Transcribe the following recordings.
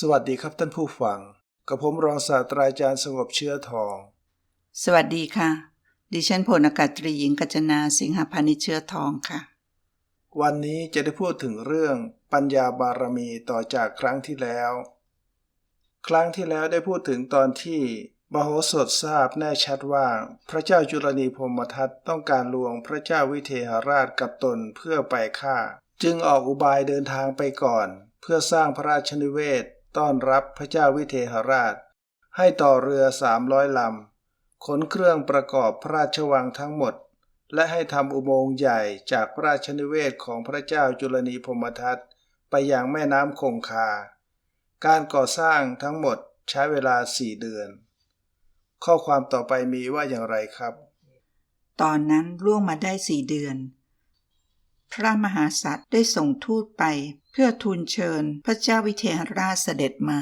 สวัสดีครับท่านผู้ฟัง กับผมรองศาสตราจารย์สงบเชื้อทอง สวัสดีค่ะ ดิฉันพลอากาศตรีหญิงกัญจนาสิงหพานิชเชื้อทองค่ะ วันนี้จะได้พูดถึงเรื่องปัญญาบารมีต่อจากครั้งที่แล้ว ครั้งที่แล้วได้พูดถึงตอนที่มโหสถทราบแน่ชัดว่าพระเจ้าจุลนีพรหมทัตต้องการลวงพระเจ้าวิเทหราชกับตนเพื่อไปฆ่า จึงออกอุบายเดินทางไปก่อน เพื่อสร้างพระราชนิเวศ ต้อนรับพระเจ้าวิเทหราช ให้ต่อเรือสามร้อยลำขนเครื่องประกอบพระราชวังทั้งหมด และให้ทำอุโมงค์ใหญ่จากพระราชนิเวศของพระเจ้าจุลนีพรหมทัตไปยังแม่น้ำคงคา การก่อสร้างทั้งหมดใช้เวลาสี่เดือน ข้อความต่อไปมีว่าอย่างไรครับ ตอนนั้นล่วงมาได้สี่เดือน พระมหาสัตว์ได้ส่งทูตไป เพื่อทูลเชิญพระเจ้าวิเทหราชเสด็จมา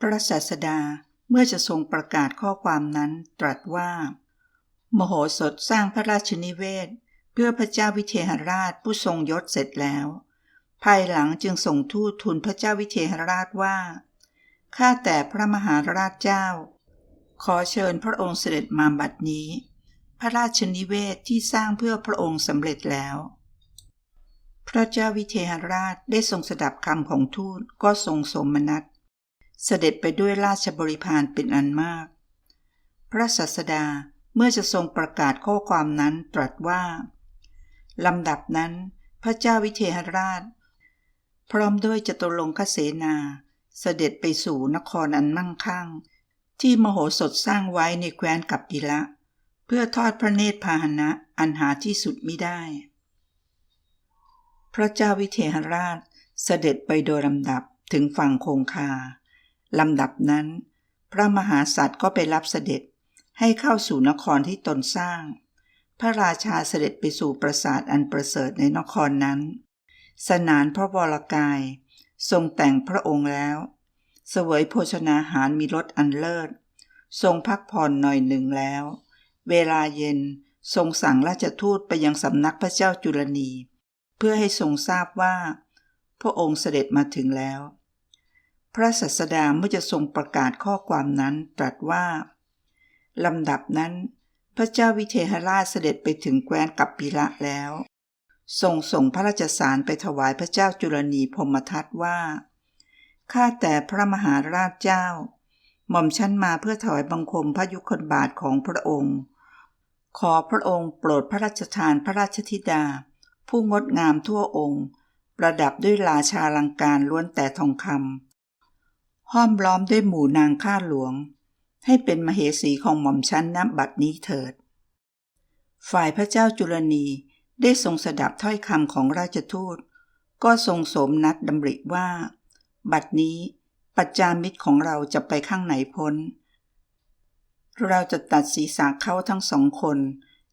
พระศาสดาเมื่อจะทรงประกาศข้อความนั้นตรัสว่า มโหสถสร้างพระราชนิเวศ เพื่อพระเจ้าวิเทหราชผู้ทรงยศเสร็จแล้ว ภายหลังจึงส่งทูตทูลพระเจ้าวิเทหราชว่าข้าแต่พระมหาราชเจ้า ขอเชิญพระองค์เสด็จมาบัดนี้ พระราชนิเวศที่สร้างเพื่อพระองค์สำเร็จแล้ว พระเจ้าวิเทหราชได้ทรงสดับคำของทูตก็ทรงสมนัตเสด็จไปด้วยราชบริพารเป็นอันมาก พระศาสดาเมื่อจะทรงประกาศข้อความนั้นตรัสว่าลำดับนั้น พระเจ้าวิเทหราช พร้อมด้วยจตุรงคเสนาเสด็จไปสู่นครอันมั่งคั่ง ที่มโหสถสร้างไว้ในแคว้นกัปปิละ เพื่อทอดพระเนตรพาหนะอันหาที่สุดมิได้ พระเจ้าวิเทหราชเสด็จไปโดยลำดับถึงฝั่งคงคาลำดับนั้น พระมหาสัตว์ก็ไปรับเสด็จให้เข้าสู่นครที่ตนสร้าง พระราชาเสด็จไปสู่ปราสาทอันประเสริฐในนครนั้น สนานพระวรกาย ทรงแต่งพระองค์แล้ว เสวยโภชนาหารมีรสอันเลิศ ทรงพักผ่อนหน่อยหนึ่งแล้ว เวลาเย็นทรงสั่งราชทูตไปยังสำนักพระเจ้าจุลนี เพื่อให้ทรงทราบว่า พระองค์เสด็จมาถึงแล้ว พระสัสดาเมื่อจะทรงประกาศข้อความนั้นตรัสว่าลำดับนั้น พระเจ้าวิเทหราชเสด็จไปถึงแคว้นกัปปิละแล้วทรงส่งพระราชสารไปถวายพระเจ้าจุลนีพรมทัตว่าข้าแต่พระมหาราชเจ้า หม่อมชั้นมาเพื่อถวายบังคมพระยุคลบาทของพระองค์ ขอพระองค์โปรดพระราชทานพระราชธิดา ผู้งดงามทั่วองค์ ประดับด้วยราชาลังการล้วนแต่ทองคำห้อมล้อมด้วยหมู่นางข้าหลวง ให้เป็นมเหสีของหม่อมชั้นนับบัดนี้เถิด ฝ่ายพระเจ้าจุลนีได้ทรงสดับถ้อยคำของราชทูต ก็ทรงสมนัดดำริว่า บัดนี้ปัจจามิตรของเราจะไปข้างไหนพ้น เราจะตัดศีรษะเขาทั้งสองคน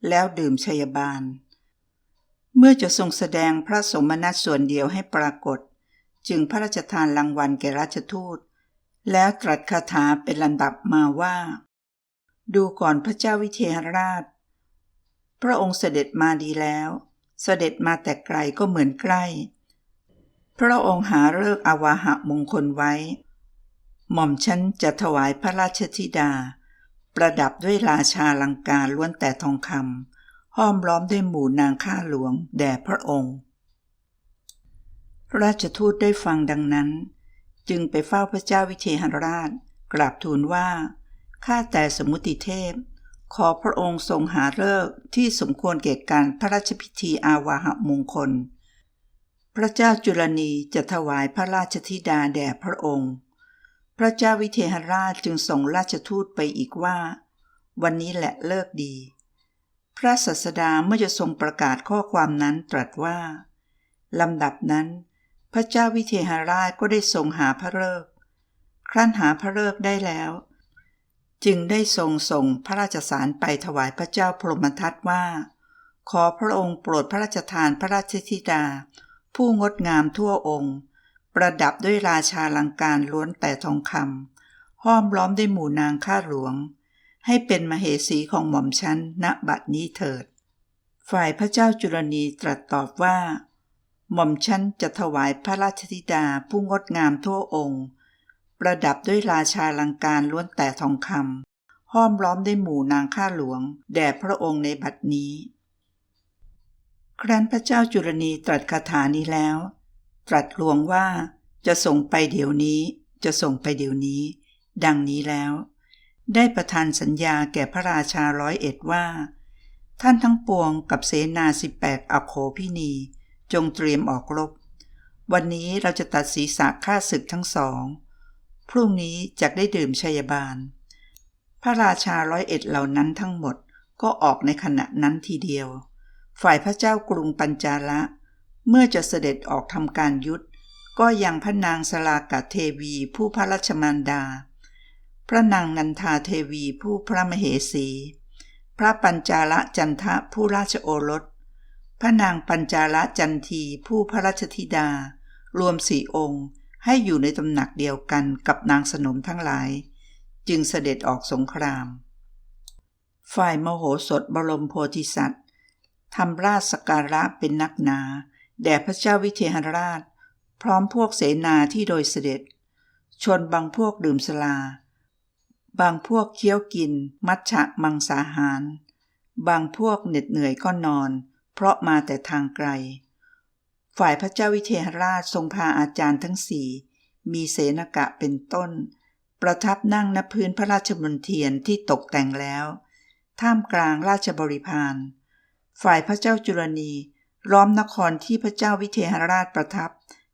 แล้วดื่มชัยบาล เมื่อจะทรงแสดงพระสมนัตส่วนเดียวให้ปรากฏ จึงพระราชทานรางวัลแก่ราชทูต แล้วตรัสคาถาเป็นลำดับมาว่า ดูก่อนพระเจ้าวิเทหราช พระองค์เสด็จมาดีแล้ว เสด็จมาแต่ไกลก็เหมือนใกล้ พระองค์หาเลิกอาวาหะมงคลไว้ หม่อมฉันจะถวายพระราชธิดา ประดับด้วยราชาลังการล้วนแต่ทองคำ ห้อมล้อมด้วยหมู่นางข้าหลวงแด่พระองค์ ราชทูตได้ฟังดังนั้น จึงไปเฝ้าพระเจ้าวิเทหราช กราบทูลว่า ข้าแต่สมุติเทพ ขอพระองค์ทรงหาเลิกที่สมควรเก่การพระราชพิธีอาวาหมงคล พระเจ้าจุลนีจะถวายพระราชธิดาแด่พระองค์ พระเจ้าวิเทหราชจึงส่งราชทูตไปอีกว่า วันนี้แหละเลิกดี ระสัสดาเมื่อจะทรงประกาศข้อความนั้นตรัสว่าลำดับนั้น พระเจ้าวิเทหราชก็ได้ทรงหาพระเลิกครั้นหาพระเลิกได้แล้ว จึงได้ทรงส่งพระราชสารไปถวายพระเจ้าพรหมทัตว่า ขอพระองค์โปรดพระราชทานพระราชธิดา ผู้งดงามทั่วองค์ ประดับด้วยราชาลังการล้วนแต่ทองคำห้อมล้อมด้วยหมู่นางข้าหลวง ให้เป็นมเหสีของหม่อมชั้นณบัดนี้เถิด ฝ่ายพระเจ้าจุลนีตรัสตอบว่า หม่อมชั้นจะถวายพระราชธิดาผู้งดงามทั่วองค์ ประดับด้วยราชาลังการล้วนแต่ทองคำห้อมล้อมด้วยหมู่นางข้าหลวง แด่พระองค์ในบัดนี้ ครั้นพระเจ้าจุลนีตรัสคาถานี้แล้ว ตรัสลวงว่าจะส่งไปเดี๋ยวนี้ จะส่งไปเดี๋ยวนี้ ดังนี้แล้ว ได้ประทานสัญญาแก่พระราชาร้อยเอ็ดว่า ท่านทั้งปวงกับเสนาสิบแปดอโคพินี จงเตรียมออกรบ วันนี้เราจะตัดศีรษะข้าศึกทั้งสอง พรุ่งนี้จะได้ดื่มชัยบาล พระราชาร้อยเอ็ดเหล่านั้นทั้งหมดก็ออกในขณะนั้นทีเดียว ฝ่ายพระเจ้ากรุงปัญจาละ เมื่อจะเสด็จออกทำการยุทธก็ยังพระนางสลากาเทวีผู้พระราชมารดา พระนางนันทาเทวีผู้พระมเหสี พระปัญจาลจันทะผู้ราชโอรส พระนางปัญจาลจันทีผู้พระราชธิดา รวมสี่องค์ให้อยู่ในตำหนักเดียวกันกับนางสนมทั้งหลาย จึงเสด็จออกสงคราม ฝ่ายมโหสถบรมโพธิสัตว์ทำราชสการะเป็นนักหนา แด่พระเจ้าวิเทหราช พร้อมพวกเสนาที่โดยเสด็จ ชนบางพวกดื่มสลา บางพวกเคี้ยวกิน มัชฉะมังสาหาร บางพวกเหน็ดเหนื่อยก็นอน เพราะมาแต่ทางไกล ฝ่ายพระเจ้าวิเทหราชทรงพาอาจารย์ทั้งสี่มีเสนกะเป็นต้น ประทับนั่งณพื้นพระราชมณียนที่ตกแต่งแล้ว ท่ามกลางราชบริพารฝ่ายพระเจ้าจุลนีล้อมนครที่พระเจ้าวิเทหราชประทับ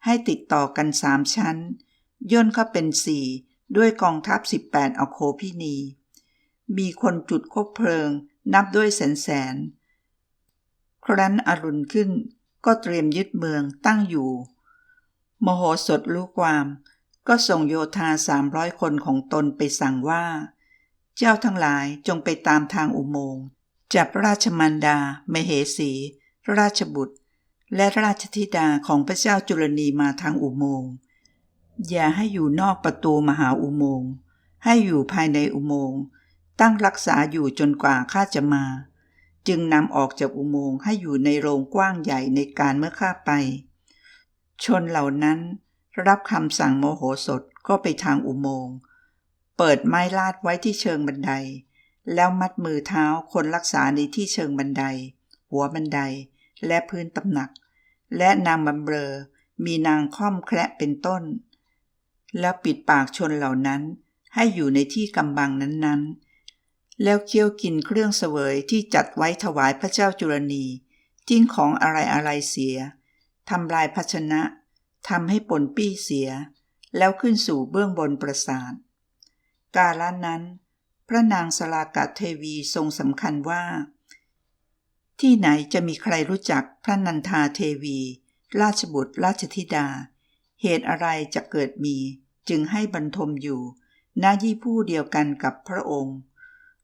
ให้ติดต่อกันสามชั้น ย่นเข้าเป็นสี่ ด้วยกองทัพ 18 อโคพินี มีคนจุดคบเพลิงนับด้วยแสนแสน ครั้นอรุณขึ้นก็เตรียมยึดเมืองตั้งอยู่ มโหสถรู้ความ ก็ส่งโยธาสามร้อยคนของตนไปสั่งว่า เจ้าทั้งหลายจงไปตามทางอุโมงค์จับราชมันดา มเหสี ราชบุตร และราชธิดาของพระเจ้าจุลนีมาทางอุโมงค์ อย่าให้อยู่นอกประตูมหาอุโมงค์ให้อยู่ภายในอุโมงค์ตั้งรักษาอยู่จนกว่าข้าจะมา จึงนำออกจากอุโมงค์ให้อยู่ในโรงกว้างใหญ่ในการเมื่อข้าไป ชนเหล่านั้นรับคำสั่งโมโหสถก็ไปทางอุโมงค์เปิดไม้ลาดไว้ที่เชิงบันได แล้วมัดมือเท้าคนรักษาในที่เชิงบันได หัวบันไดและพื้นตำหนัก และนางบำเรอมีนางค่อมแคระเป็นต้น แล้วปิดปากชนเหล่านั้น ให้อยู่ในที่กำบังนั้นๆ แล้วเคี้ยวกินเครื่องเสวยที่จัดไว้ถวายพระเจ้าจุลนีทิ้งของอะไรๆเสียทำลายภาชนะทำให้ปนปี้เสีย แล้วขึ้นสู่เบื้องบนปราสาทกาลนั้น พระนางสลากาเทวีทรงสำคัญว่า ที่ไหนจะมีใครรู้จักพระนันทาเทวี ราชบุตรราชธิดา เหตุอะไรจะเกิดมี จึงให้บรรทมอยู่นายี่ผู้เดียวกันกับพระองค์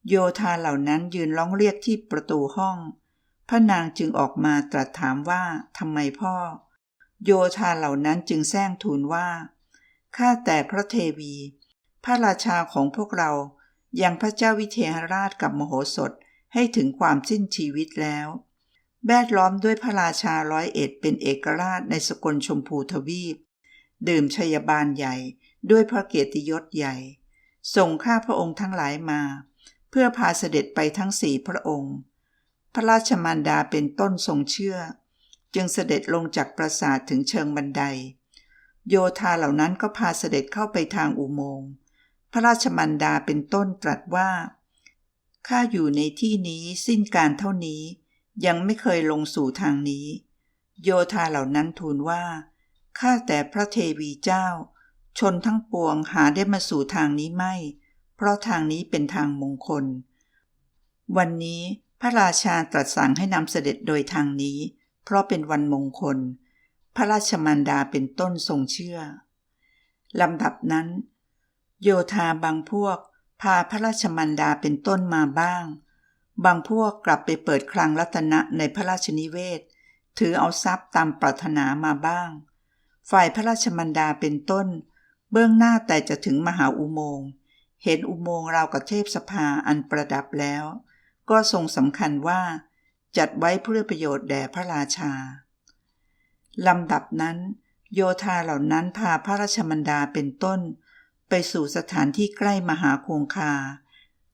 โยธาเหล่านั้นยืนร้องเรียกที่ประตูห้อง พระนางจึงออกมาตรัสถามว่าทำไมพ่อ โยธาเหล่านั้นจึงแซงทูลว่าข้าแต่พระเทวี พระราชาของพวกเรายังพระเจ้าวิเทหราชกับมโหสถให้ถึงความสิ้นชีวิตแล้ว แวดล้อมด้วยพระราชาร้อยเอ็ดเป็นเอกราชในสกลชมพูทวีป ดื่มชัยบาลใหญ่ด้วยพระเกียรติยศใหญ่ ส่งข้าพระองค์ทั้งหลายมา เพื่อพาเสด็จไปทั้งสี่พระองค์ พระราชมารดาเป็นต้นทรงเชื่อ จึงเสด็จลงจากปราสาทถึงเชิงบันได โยธาเหล่านั้นก็พาเสด็จเข้าไปทางอุโมงค์ พระราชมารดาเป็นต้นตรัสว่าข้าอยู่ในที่นี้สิ้นการเท่านี้ ยังไม่เคยลงสู่ทางนี้ โยธาเหล่านั้นทูลว่า ข้าแต่พระเทวีเจ้า ชนทั้งปวงหาได้มาสู่ทางนี้ไม่ เพราะทางนี้เป็นทางมงคล วันนี้พระราชาตรัสสั่งให้นำเสด็จโดยทางนี้ เพราะเป็นวันมงคล พระราชมารดาเป็นต้นทรงเชื่อลำดับนั้น โยธาบางพวก พาพระราชมารดาเป็นต้นมาบ้าง บางพวกกลับไปเปิดคลังรัตนะในพระราชนิเวศ ถือเอาทรัพย์ตามปรารถนามาบ้าง ฝ่ายพระราชมารดาเป็นต้น เบื้องหน้าแต่จะถึงมหาอุโมงค์เห็นอุโมงค์ราวกับเทพสภาอันประดับแล้ว ก็ทรงสำคัญว่า จัดไว้เพื่อประโยชน์แด่พระราชาลำดับนั้น โยธาเหล่านั้นพาพระราชมันดาเป็นต้น ไปสู่สถานที่ใกล้มหาคงคา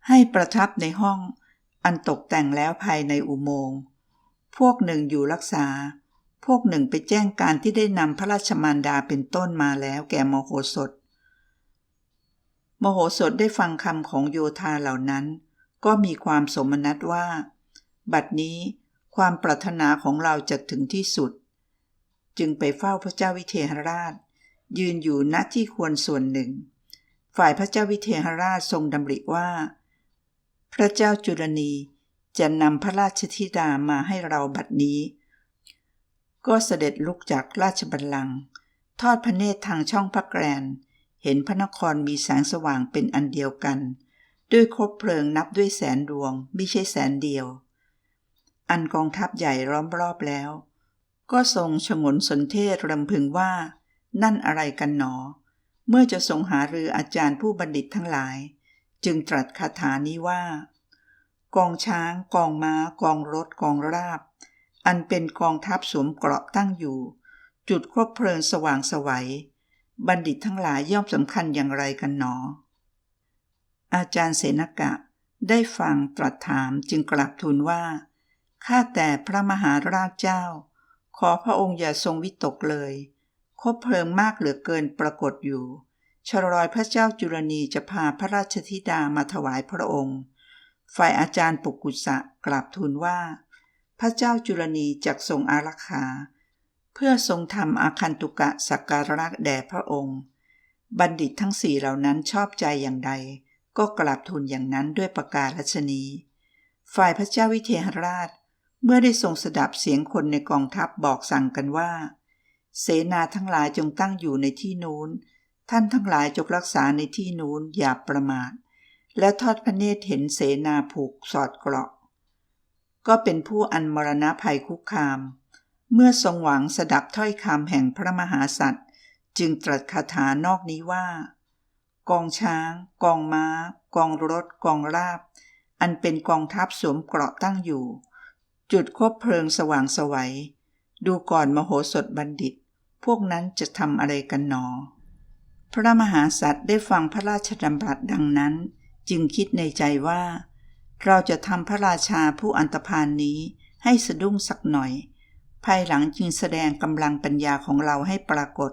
ให้ประทับในห้องอันตกแต่งแล้วภายในอุโมงค์ พวกหนึ่งอยู่รักษา พวกหนึ่งไปแจ้งการที่ได้นำพระราชมารดาเป็นต้นมาแล้วแก่มโหสถ มโหสถได้ฟังคำของโยธาเหล่านั้น ก็มีความสมนัตว่า บัดนี้ความปรารถนาของเราจะถึงที่สุด จึงไปเฝ้าพระเจ้าวิเทหราช ยืนอยู่ณที่ควรส่วนหนึ่ง ฝ่ายพระเจ้าวิเทหราชทรงดำริว่า พระเจ้าจุลนีจะนำพระราชธิดามาให้เราบัดนี้ ก็เสด็จลุกจากราชบัลลังก์ทอดพระเนตรทางช่องพระแกรน เห็นพระนครมีแสงสว่างเป็นอันเดียวกัน ด้วยคบเพลิงนับด้วยแสนดวงไม่ใช่แสนเดียว อันกองทัพใหญ่ล้อมรอบแล้ว ก็ทรงฉงนสนเทศรำพึงว่า นั่นอะไรกันหนอ เมื่อจะทรงหารืออาจารย์ผู้บัณฑิตทั้งหลาย จึงตรัสคาถานี้ว่า กองช้าง กองม้า กองรถ กองราบ อันเป็นกองทัพสวมเกราะตั้งอยู่ จุดคบเพลิงสว่างสวัย บัณฑิตทั้งหลายย่อมสำคัญอย่างไรกันหนอ อาจารย์เสนกะได้ฟังตรัสถามจึงกลับทูลว่าข้าแต่พระมหาราชเจ้า ขอพระองค์อย่าทรงวิตกเลยคบเพลิงมากเหลือเกินปรากฏอยู่ชรอยพระเจ้าจุลนีจะพาพระราชธิดามาถวายพระองค์ ฝ่ายอาจารย์ปุกุสะกราบทูลว่า พระเจ้าจุลนีจักทรงอารักขาเพื่อทรงทำอาคันตุกะสักการะแด่พระองค์ บัณฑิตทั้งสี่เหล่านั้นชอบใจอย่างใด ก็กราบทูลอย่างนั้นด้วยประกาศรัชนี ฝ่ายพระเจ้าวิเทหราช เมื่อได้ทรงสดับเสียงคนในกองทัพบอกสั่งกันว่า เสนาทั้งหลายจงตั้งอยู่ในที่นู้น ท่านทั้งหลายจงรักษาในที่นู้นอย่าประมาท และทอดพระเนตรเห็นเสนาผูกสอดเกราะ ก็เป็นผู้อันมรณะภัยคุกคาม เมื่อทรงหวังสดับถ้อยคำแห่งพระมหาสัตว์จึงตรัสคาถานอกนี้ว่า กองช้าง กองม้า กองรถ กองราบ อันเป็นกองทัพสวมเกราะตั้งอยู่ จุดคบเพลิงสว่างสวัย ดูก่อนมโหสถบัณฑิต พวกนั้นจะทำอะไรกันหนอ พระมหาสัตว์ได้ฟังพระราชดำรัสดังนั้น จึงคิดในใจว่า เราจะทำพระราชาผู้อันตพานนี้ให้สะดุ้งสักหน่อย ภายหลังจึงแสดงกำลังปัญญาของเราให้ปรากฏ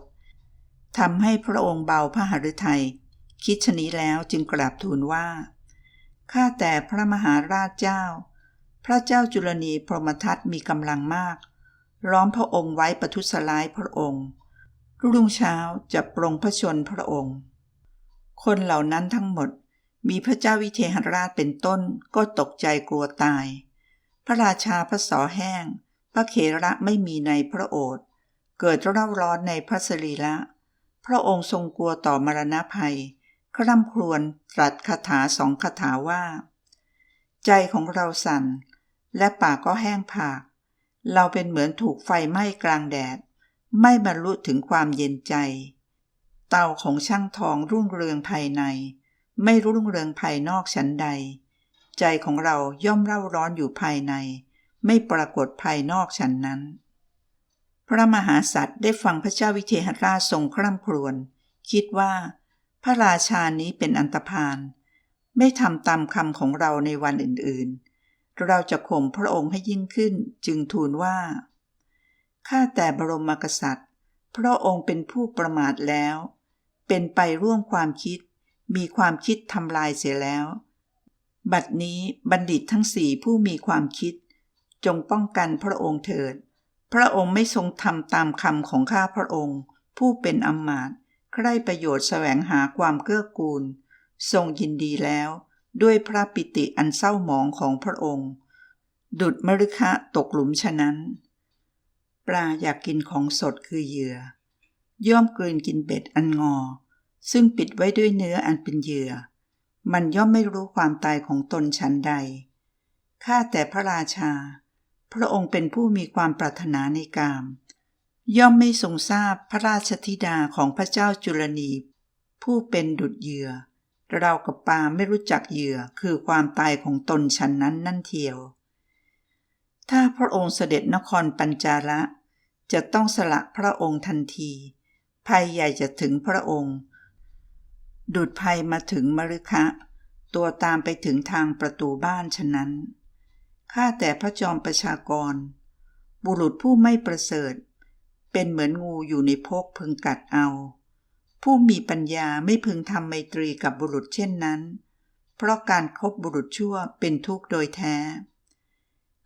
ทำให้พระองค์เบาพระหฤทัยคิดชนี้แล้วจึงกราบทูลว่า ข้าแต่พระมหาราชเจ้า พระเจ้าจุลนีพรหมทัตมีกำลังมาก ล้อมพระองค์ไว้ประทุษร้ายพระองค์ รุ่งเช้าจะปรงพระชนพระองค์ คนเหล่านั้นทั้งหมด มีพระเจ้าวิเทหราชเป็นต้นก็ตกใจกลัวตาย พระราชาพระสอแห้ง พระเขระไม่มีในพระโอษฐ์เกิดเร่าร้อนในพระสรีละพระองค์ทรงกลัวต่อมรณะภัยคร่ำครวญตรัสคาถาสองคาถาว่า ใจของเราสั่น และปากก็แห้งผาก เราเป็นเหมือนถูกไฟไหม้กลางแดด ไม่บรรลุถึงความเย็นใจ เตาของช่างทองรุ่งเรืองภายใน ไม่รุ่งเรืองภายนอกชั้นใด ใจของเราย่อมเร่าร้อนอยู่ภายใน ไม่ปรากฏภายนอกชั้นนั้น พระมหาสัตว์ได้ฟังพระเจ้าวิเทหราชทรงคร่ำครวญคิดว่า พระราชานี้เป็นอันตพานไม่ทำตามคำของเราในวันอื่นๆ เราจะข่มพระองค์ให้ยิ่งขึ้นจึงทูลว่า ข้าแต่บรมมกษัตริย์ พระองค์เป็นผู้ประมาทแล้ว เป็นไปร่วมความคิด มีความคิดทำลายเสียแล้ว บัดนี้บัณฑิตทั้งสี่ผู้มีความคิด จงป้องกันพระองค์เถิด พระองค์ไม่ทรงทำตามคำของข้าพระองค์ ผู้เป็นอำมาตใคร่ประโยชน์แสวงหาความเกื้อกูล ทรงยินดีแล้ว ด้วยพระปิติอันเศร้าหมองของพระองค์ ดุดมฤคะตกหลุมฉะนั้น ปลาอยากกินของสดคือเหยื่อย่อมกลืนกินเบ็ดอันงอ ซึ่งปิดไว้ด้วยเนื้ออันเป็นเหยื่อ มันย่อมไม่รู้ความตายของตนชั้นใด ข้าแต่พระราชา พระองค์เป็นผู้มีความปรารถนาในกาม ย่อมไม่ทรงทราบพระราชธิดาของพระเจ้าจุลนีผู้เป็นดุจเหยื่อ เรากับปาไม่รู้จักเหยื่อคือความตายของตนฉันนั้นนั่นเทียว ถ้าพระองค์เสด็จนครปัญจาละจะต้องสละพระองค์ทันทีภัยใหญ่จะถึงพระองค์ ดุดภัยมาถึงมฤคะ ตัวตามไปถึงทางประตูบ้านฉะนั้น ข้าแต่พระจอมประชากร บุรุษผู้ไม่ประเสริฐ เป็นเหมือนงูอยู่ในพกพึงกัดเอา ผู้มีปัญญาไม่พึงทำไมตรีกับบุรุษเช่นนั้น เพราะการคบบุรุษชั่วเป็นทุกข์โดยแท้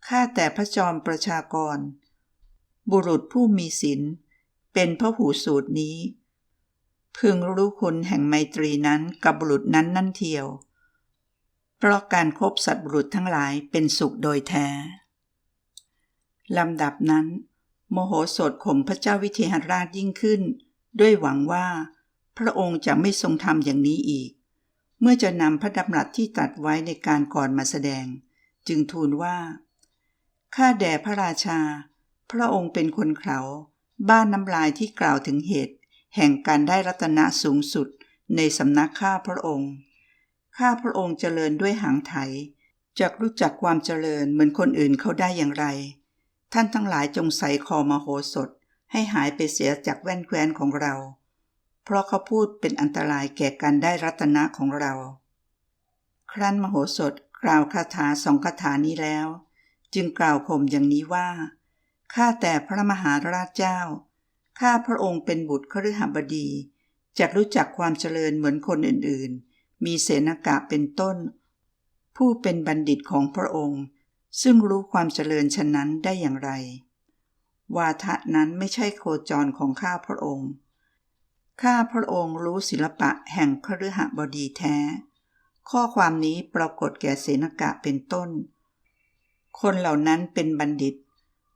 ข้าแต่พระจอมประชากร บุรุษผู้มีศีลเป็นพระหูสูตรนี้ พึงรู้คุณแห่งไมตรีนั้นกับบุรุษนั้นนั่นเทียว เพราะการครบสัตว์บุรุษทั้งหลายเป็นสุขโดยแท้ลำดับนั้น โมโหสถข่มพระเจ้าวิเทหราชยิ่งขึ้น ด้วยหวังว่า พระองค์จะไม่ทรงทำอย่างนี้อีก เมื่อจะนำพระดำรัสที่ตัดไว้ในการก่อนมาแสดง จึงทูลว่า ข้าแด่พระราชา พระองค์เป็นคนเขา บ้านน้ำลายที่กล่าวถึงเหตุ แห่งการได้รัตนะสูงสุดในสำนักข้าพระองค์ ข้าพระองค์เจริญด้วยหางไถจะรู้จักความเจริญเหมือนคนอื่นเขาได้อย่างไร ท่านทั้งหลายจงใส่คอมโหสถ ให้หายไปเสียจากแว่นแคว้นของเรา เพราะเขาพูดเป็นอันตรายแก่การได้รัตนะของเรา ครั้นมโหสถกล่าวคาถาสองคาถานี้แล้ว จึงกล่าวข่มอย่างนี้ว่า ข้าแต่พระมหาราชเจ้า ข้าพระองค์เป็นบุตรคฤหบดีจะรู้จักความเจริญเหมือนคนอื่นๆ มีเสนากะเป็นต้น ผู้เป็นบัณฑิตของพระองค์ ซึ่งรู้ความเจริญฉะนั้นได้อย่างไร วาทะนั้นไม่ใช่โคจรของข้าพระองค์ ข้าพระองค์รู้ศิลปะแห่งคฤหบดีแท้ ข้อความนี้ปรากฏแก่เสนากะเป็นต้น คนเหล่านั้นเป็นบัณฑิต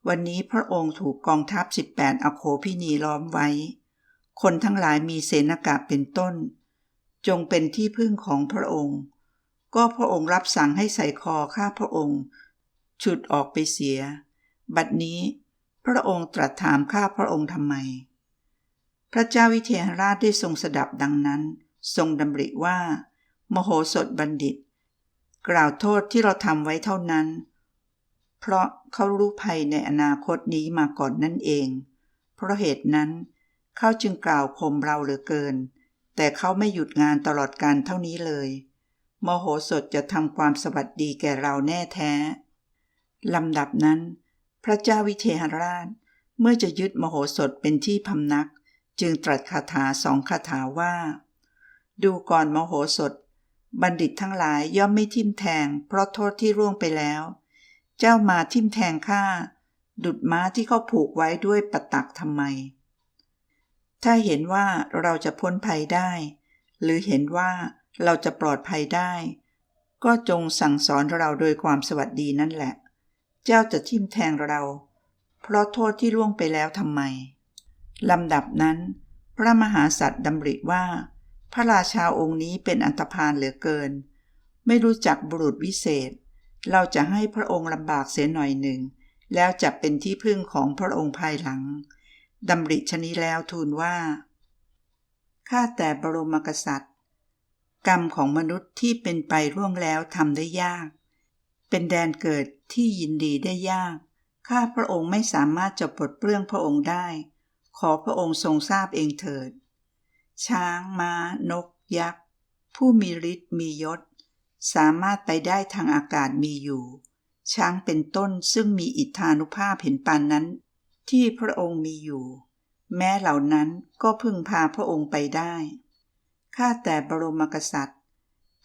วันนี้พระองค์ถูกกองทัพ 18 อโคพินีล้อมไว้ คนทั้งหลายมีเสนากะเป็นต้น จงเป็นที่พึ่งของพระองค์ ก็พระองค์รับสั่งให้ใส่คอข้าพระองค์ ฉุดออกไปเสีย บัดนี้พระองค์ตรัสถามข้าพระองค์ทำไม พระเจ้าวิเทหราชได้ทรงสดับดังนั้น ทรงดำริว่า มโหสถบัณฑิต กล่าวโทษที่เราทำไว้เท่านั้น เพราะเขารู้ภัยในอนาคตนี้มาก่อนนั่นเอง เพราะเหตุนั้น เขาจึงกล่าวข่มเราเหลือเกิน แต่เขาไม่หยุดงานตลอดการเท่านี้เลยมโหสถจะทำความสวัสดีแก่เราแน่แท้ลำดับนั้น พระเจ้าวิเทหราช เมื่อจะยึดมโหสถเป็นที่พำนัก จึงตรัสคาถาสองคาถาว่า ดูก่อนมโหสถ บัณฑิตทั้งหลายย่อมไม่ทิ่มแทง เพราะโทษที่ร่วงไปแล้ว เจ้ามาทิ่มแทงข้าดุดม้าที่เขาผูกไว้ด้วยปตักทำไม ถ้าเห็นว่าเราจะพ้นภัยได้ หรือเห็นว่าเราจะปลอดภัยได้ ก็จงสั่งสอนเราโดยความสวัสดีนั่นแหละ เจ้าจะทิ่มแทงเรา เพราะโทษที่ล่วงไปแล้วทำไมลำดับนั้น พระมหาสัตว์ดำริว่า พระราชาองค์นี้เป็นอันตพานเหลือเกิน ไม่รู้จักบุรุษวิเศษ เราจะให้พระองค์ลำบากเสียหน่อยหนึ่ง แล้วจะเป็นที่พึ่งของพระองค์ภายหลังดำริชนี้แล้วทูลว่า ข้าแต่บรมกษัตริย์ กรรมของมนุษย์ที่เป็นไปร่วงแล้วทำได้ยาก เป็นแดนเกิดที่ยินดีได้ยาก ข้าพระองค์ไม่สามารถจะปลดเปลื้องพระองค์ได้ ขอพระองค์ทรงทราบเองเถิด ช้างม้า นก ยักษ์ ผู้มีฤทธิ์มียศ สามารถไปได้ทางอากาศมีอยู่ ช้างเป็นต้นซึ่งมีอิทธานุภาพเห็นปานนั้น ที่พระองค์มีอยู่ แม้เหล่านั้นก็พึ่งพาพระองค์ไปได้ข้าแต่บรมกษัตริย์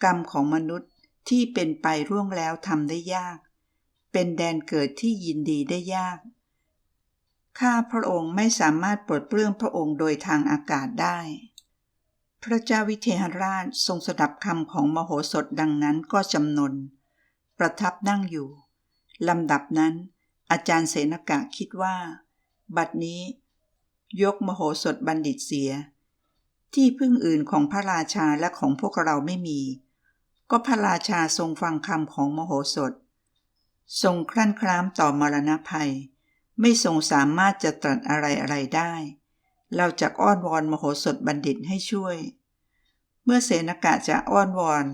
กรรมของมนุษย์ที่เป็นไปร่วงแล้วทำได้ยาก เป็นแดนเกิดที่ยินดีได้ยาก ข้าพระองค์ไม่สามารถปลดเปลื้องพระองค์โดยทางอากาศได้ พระเจ้าวิเทหราชทรงสดับคำของมโหสถดังนั้นก็จำนน ประทับนั่งอยู่ลำดับนั้น อาจารย์เสนกะคิดว่า บัดนี้ ยกมโหสถบัณฑิตเสีย ที่พึ่งอื่นของพระราชาและของพวกเราไม่มี ก็พระราชาทรงฟังคำของมโหสถ ทรงครั่นครามต่อมรณภัย ไม่ทรงสามารถจะตรัสอะไรอะไรได้ เราจะอ้อนวอนมโหสถบัณฑิตให้ช่วย เมื่อเสนกะจะอ้อนวอน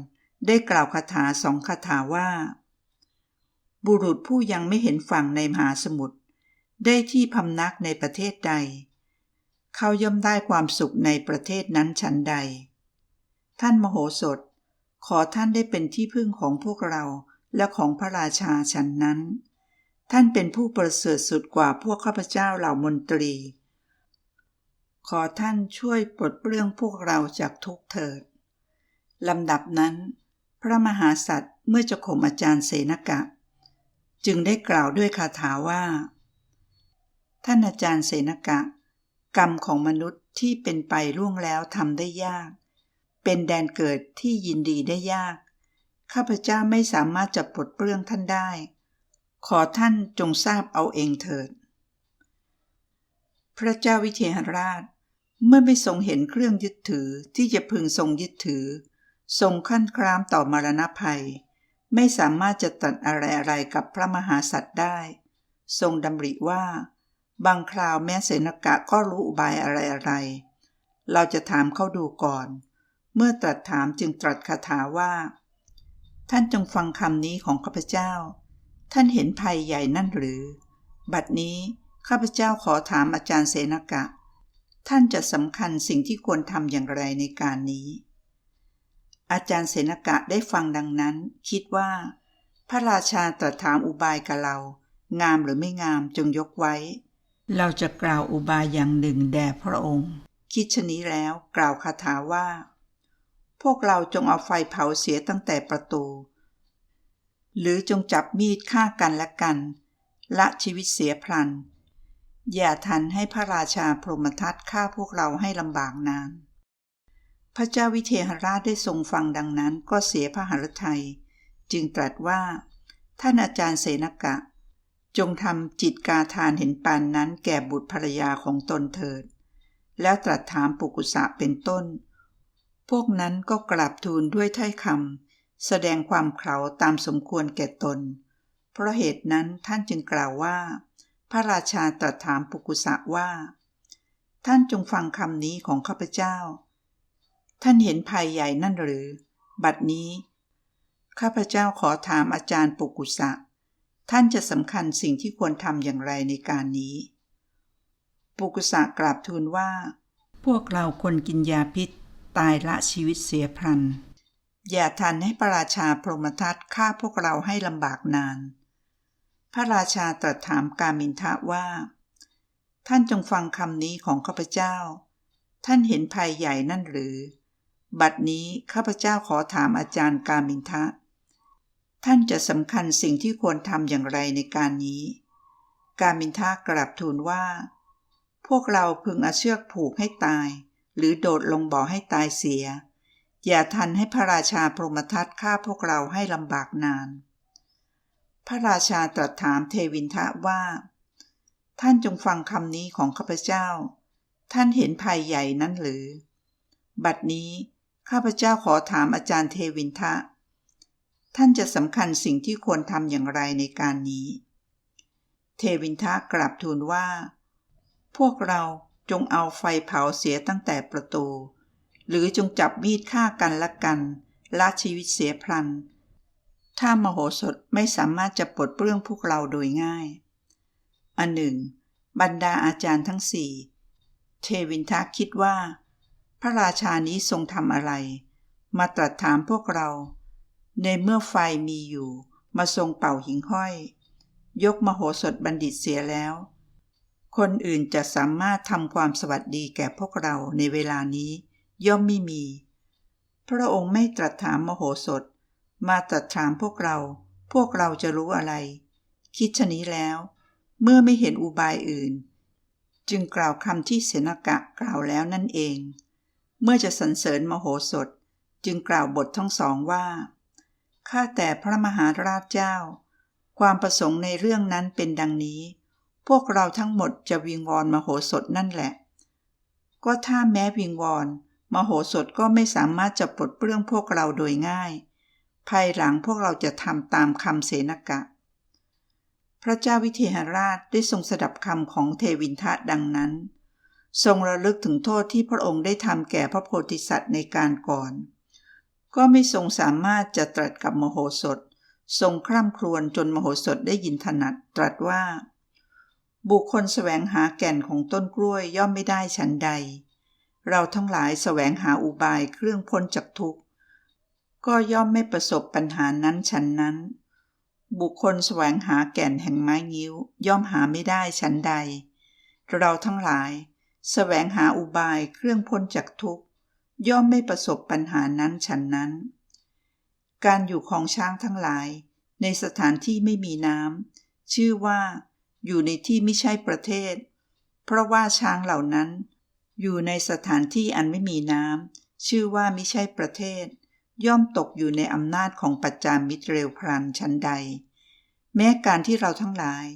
ได้กล่าวคาถาสองคาถาว่า บุรุษผู้ยังไม่เห็นฝั่งในมหาสมุทรได้ที่พำนักในประเทศใด เขาย่อมได้ความสุขในประเทศนั้นฉันใด ท่านมโหสถ ขอท่านได้เป็นที่พึ่งของพวกเราและของพระราชาฉันนั้น ท่านเป็นผู้ประเสริฐสุดกว่าพวกข้าพเจ้าเหล่ามนตรี ขอท่านช่วยปลดเปลื้องพวกเราจากทุกเถิดลำดับนั้น พระมหาสัตว์เมื่อจะข่มอาจารย์เสนกะ จึงได้กล่าวด้วยคาถาว่า ท่านอาจารย์เสนกะ กรรมของมนุษย์ที่เป็นไปล่วงแล้วทำได้ยาก เป็นแดนเกิดที่ยินดีได้ยาก ข้าพเจ้าไม่สามารถจะปลดเปลื้องท่านได้ ขอท่านจงทราบเอาเองเถิด พระเจ้าวิเทหราช เมื่อไม่ทรงเห็นเครื่องยึดถือที่จะพึงทรงยึดถือ ทรงขั้นครามต่อมรณภัย ไม่สามารถจะตัดอะไรอะไรกับพระมหาสัตว์ได้ ทรงดำริว่า บางคราวแม้เสนกะก็รู้อุบายอะไรอะไร เราจะถามเขาดูก่อน เมื่อตรัสถามจึงตรัสคาถาว่า ท่านจงฟังคำนี้ของข้าพเจ้า ท่านเห็นภัยใหญ่นั่นหรือ บัดนี้ข้าพเจ้าขอถามอาจารย์เสนกะ ท่านจะสำคัญสิ่งที่ควรทำอย่างไรในการนี้ อาจารย์เสนกะได้ฟังดังนั้น คิดว่า พระราชาตรัสถามอุบายกับเรา งามหรือไม่งามจงยกไว้ เราจะกล่าวอุบายอย่างหนึ่งแด่พระองค์ คิดชนี้แล้วกล่าวคาถาว่า พวกเราจงเอาไฟเผาเสียตั้งแต่ประตู หรือจงจับมีดฆ่ากันและกัน ละชีวิตเสียพลัน อย่าทันให้พระราชาพรหมทัตฆ่าพวกเราให้ลำบากนาน พระเจ้าวิเทหราชได้ทรงฟังดังนั้นก็เสียพระหฤทัย จึงตรัสว่า ท่านอาจารย์เสนกะ จงทำจิตกาทานเห็นปานนั้นแก่บุตรภรรยาของตนเถิด แล้วตรัสถามปุกุสะเป็นต้น พวกนั้นก็กราบทูลด้วยถ้อยคำแสดงความเขาตามสมควรแก่ตน เพราะเหตุนั้นท่านจึงกล่าวว่า พระราชาตรัสถามปุกุสะว่า ท่านจงฟังคำนี้ของข้าพเจ้า ท่านเห็นภัยใหญ่นั่นหรือ บัดนี้ ข้าพเจ้าขอถามอาจารย์ปุกุสะ ท่านจะสำคัญสิ่งที่ควรทำอย่างไรในการนี้ ปุกุสะกราบทูลว่า พวกเราคนกินยาพิษตายละชีวิตเสียพลัน อย่าทันให้พระราชาพรหมทัตฆ่าพวกเราให้ลำบากนาน พระราชาตรัสถามกามินทะว่า ท่านจงฟังคำนี้ของข้าพเจ้า ท่านเห็นภัยใหญ่นั่นหรือ บัดนี้ข้าพเจ้าขอถามอาจารย์กามินทะ ท่านจะสำคัญสิ่งที่ควรทำอย่างไรในการนี้ กามินทะกราบทูลว่า พวกเราพึงเอาเชือกผูกให้ตาย หรือโดดลงบ่อให้ตายเสีย อย่าทันให้พระราชาพรหมทัตฆ่าพวกเราให้ลำบากนาน พระราชาตรัสถามเทวินทะว่า ท่านจงฟังคำนี้ของข้าพเจ้า ท่านเห็นภัยใหญ่นั้นหรือ บัดนี้ข้าพเจ้าขอถามอาจารย์เทวินทะ ท่านจะสำคัญสิ่งที่ควรทำอย่างไรในการนี้ เทวินทะกราบทูลว่า พวกเราจงเอาไฟเผาเสียตั้งแต่ประตู หรือจงจับมีดฆ่ากันละกันละชีวิตเสียพลัน ถ้ามโหสถไม่สามารถจะปลดเปลื้องพวกเราโดยง่าย อันหนึ่ง บรรดาอาจารย์ทั้งสี่เทวินทะคิดว่า พระราชานี้ทรงทำอะไร มาตรัสถามพวกเรา ในเมื่อไฟมีอยู่ มาทรงเป่าหิงห้อย ยกมโหสถบัณฑิตเสียแล้ว คนอื่นจะสามารถทำความสวัสดีแก่พวกเราในเวลานี้ ย่อมไม่มี พระองค์ไม่ตรัสถามมโหสถ มาตรัสถามพวกเรา พวกเราจะรู้อะไร คิดชนี้แล้ว เมื่อไม่เห็นอุบายอื่น จึงกล่าวคำที่เสนกะกล่าวแล้วนั่นเอง เมื่อจะสรรเสริญมโหสถ จึงกล่าวบททั้งสองว่า ข้าแต่พระมหาราชเจ้า ความประสงค์ในเรื่องนั้นเป็นดังนี้ พวกเราทั้งหมดจะวิงวอนมโหสถนั่นแหละ ก็ถ้าแม้วิงวอนมโหสถก็ไม่สามารถจะปลดเปลื้องพวกเราโดยง่าย ภายหลังพวกเราจะทำตามคำเสนกะ พระเจ้าวิเทหราชได้ทรงสดับคำของเทวินทะดังนั้น ทรงระลึกถึงโทษที่พระองค์ได้ทำแก่พระโพธิสัตว์ในการก่อน ก็ไม่ทรงสามารถจะตรัสกับมโหสถ ทรงคร่ำครวญจนมโหสถได้ยินถนัดตรัสว่า บุคคลแสวงหาแก่นของต้นกล้วยย่อมไม่ได้ฉันใด เราทั้งหลายแสวงหาอุบายเครื่องพ้นจากทุกข์ ก็ย่อมไม่ประสบปัญหานั้นฉันนั้น บุคคลแสวงหาแก่นแห่งไม้งิ้ว ย่อมหาไม่ได้ฉันใด เราทั้งหลาย แสวงหาอุบายเครื่องพ้นจากทุกข์ ย่อมไม่ประสบปัญหานั้นฉันนั้น การอยู่ของช้างทั้งหลาย ในสถานที่ไม่มีน้ำชื่อว่าอยู่ในที่ไม่ใช่ประเทศ เพราะว่าช้างเหล่านั้น อยู่ในสถานที่อันไม่มีน้ำชื่อว่าไม่ใช่ประเทศ ย่อมตกอยู่ในอำนาจของปัจจามิตรเร็วพลันชั้นใด แม้การที่เราทั้งหลาย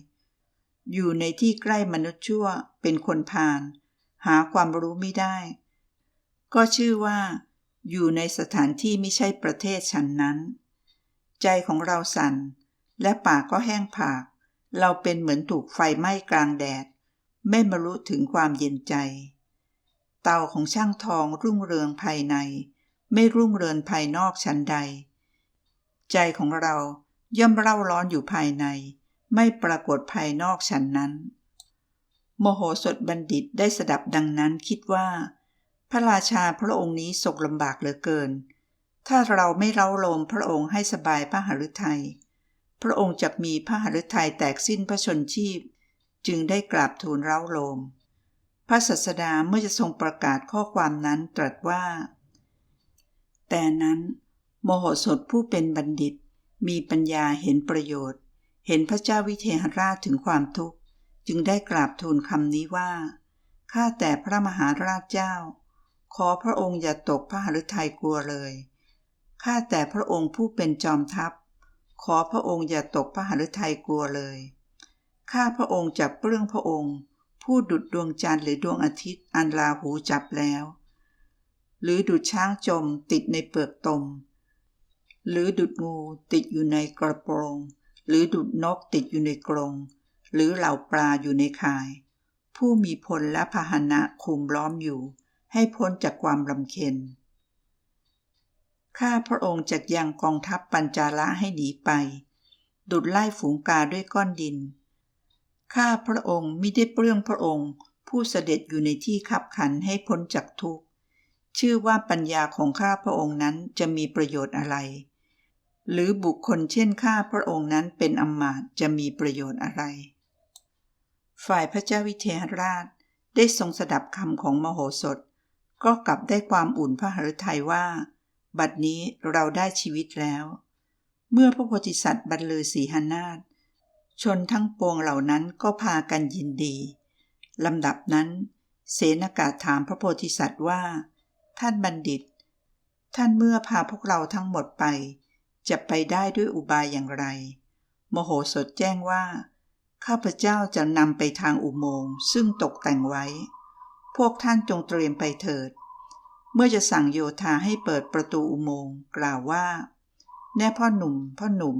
อยู่ในที่ใกล้มนุษย์ชั่วเป็นคนพาลหาความรู้ไม่ได้ ก็ชื่อว่า อยู่ในสถานที่ไม่ใช่ประเทศฉันนั้น ใจของเราสั่น และปากก็แห้งผาก เราเป็นเหมือนถูกไฟไหม้กลางแดด ไม่บรรลุถึงความเย็นใจ เตาของช่างทองรุ่งเรืองภายใน ไม่รุ่งเรืองภายนอกชั้นใด ใจของเราย่อมเร่าร้อนอยู่ภายใน ไม่ปรากฏภายนอกฉันนั้น โมโหสถบัณฑิตได้สดับดังนั้นคิดว่า พระราชาพระองค์นี้สกลำบากเหลือเกิน ถ้าเราไม่เล้าลมพระองค์ให้สบายพระหฤทัยพระองค์จะมีพระหฤทัยแตกสิ้นพระชนชีพ จึงได้กราบทูลเล้าโลม พระศัสดาเมื่อจะทรงประกาศข้อความนั้นตรัสว่า แต่นั้น โมโหสถผู้เป็นบัณฑิต มีปัญญาเห็นประโยชน์ เห็นพระเจ้าวิเทหราชถึงความทุกข์ จึงได้กราบทูลคำนี้ว่า ข้าแต่พระมหาราชเจ้า ขอพระองค์อย่าตกพระหฤทัยกลัวเลย ข้าแต่พระองค์ผู้เป็นจอมทัพ ขอพระองค์อย่าตกพระหฤทัยกลัวเลย ข้าพระองค์จับเปลื้องพระองค์ ผู้ดุดดวงจันทร์หรือดวงอาทิตย์อันลาหูจับแล้ว หรือดุดช้างจมติดในเปลือกตม หรือดุดงูติดอยู่ในกระโปรง หรือดุดนกติดอยู่ในกรงหรือเหล่าปลาอยู่ในข่าย ผู้มีพลและพาหนะคุมล้อมอยู่ ให้พ้นจากความลำเค็ญข้าพระองค์จะยังกองทัพปัญจาละให้หนีไป ดุดไล่ฝูงกาด้วยก้อนดิน ข้าพระองค์มิได้เปลื้องพระองค์ ผู้เสด็จอยู่ในที่ขับขันให้พ้นจากทุกข์ ชื่อว่าปัญญาของข้าพระองค์นั้นจะมีประโยชน์อะไร หรือบุคคลเช่นข้าพระองค์นั้นเป็นอำมาตจะมีประโยชน์อะไร ฝ่ายพระเจ้าวิเทหราชได้ทรงสดับคำของมโหสถ ก็กลับได้ความอุ่นพระหฤทัยว่า บัดนี้เราได้ชีวิตแล้ว เมื่อพระโพธิสัตว์บรรลือสีหนาถชนทั้งปวงเหล่านั้นก็พากันยินดีลำดับนั้น เสนากาถามพระโพธิสัตว์ว่า ท่านบัณฑิต ท่านเมื่อพาพวกเราทั้งหมดไป จะไปได้ด้วยอุบายอย่างไร โมโหสถแจ้งว่า ข้าพเจ้าจะนำไปทางอุโมงค์ซึ่งตกแต่งไว้ พวกท่านจงเตรียมไปเถิด เมื่อจะสั่งโยธาให้เปิดประตูอุโมงค์กล่าวว่า แน่พ่อหนุ่ม พ่อหนุ่ม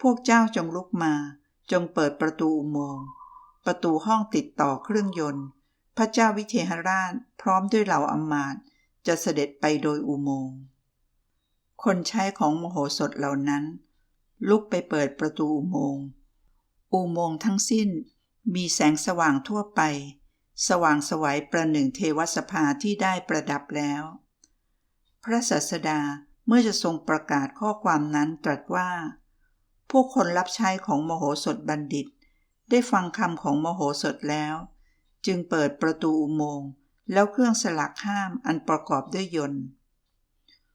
พวกเจ้าจงลุกมา จงเปิดประตูอุโมงค์ประตูห้องติดต่อเครื่องยนต์ พระเจ้าวิเทหราชพร้อมด้วยเหล่าอำมาตย์ จะเสด็จไปโดยอุโมงค์ คนใช้ของมโหสถเหล่านั้น ลุกไปเปิดประตูอุโมงค์ อุโมงค์ทั้งสิ้นมีแสงสว่างทั่วไป สว่างสวัยประหนึ่งเทวสภาที่ได้ประดับแล้ว พระศาสดาเมื่อจะทรงประกาศข้อความนั้นตรัสว่าพวกคนรับใช้ของมโหสถบัณฑิต ได้ฟังคำของมโหสถแล้ว จึงเปิดประตูอุโมงค์ แล้วเครื่องสลักห้ามอันประกอบด้วยยนต์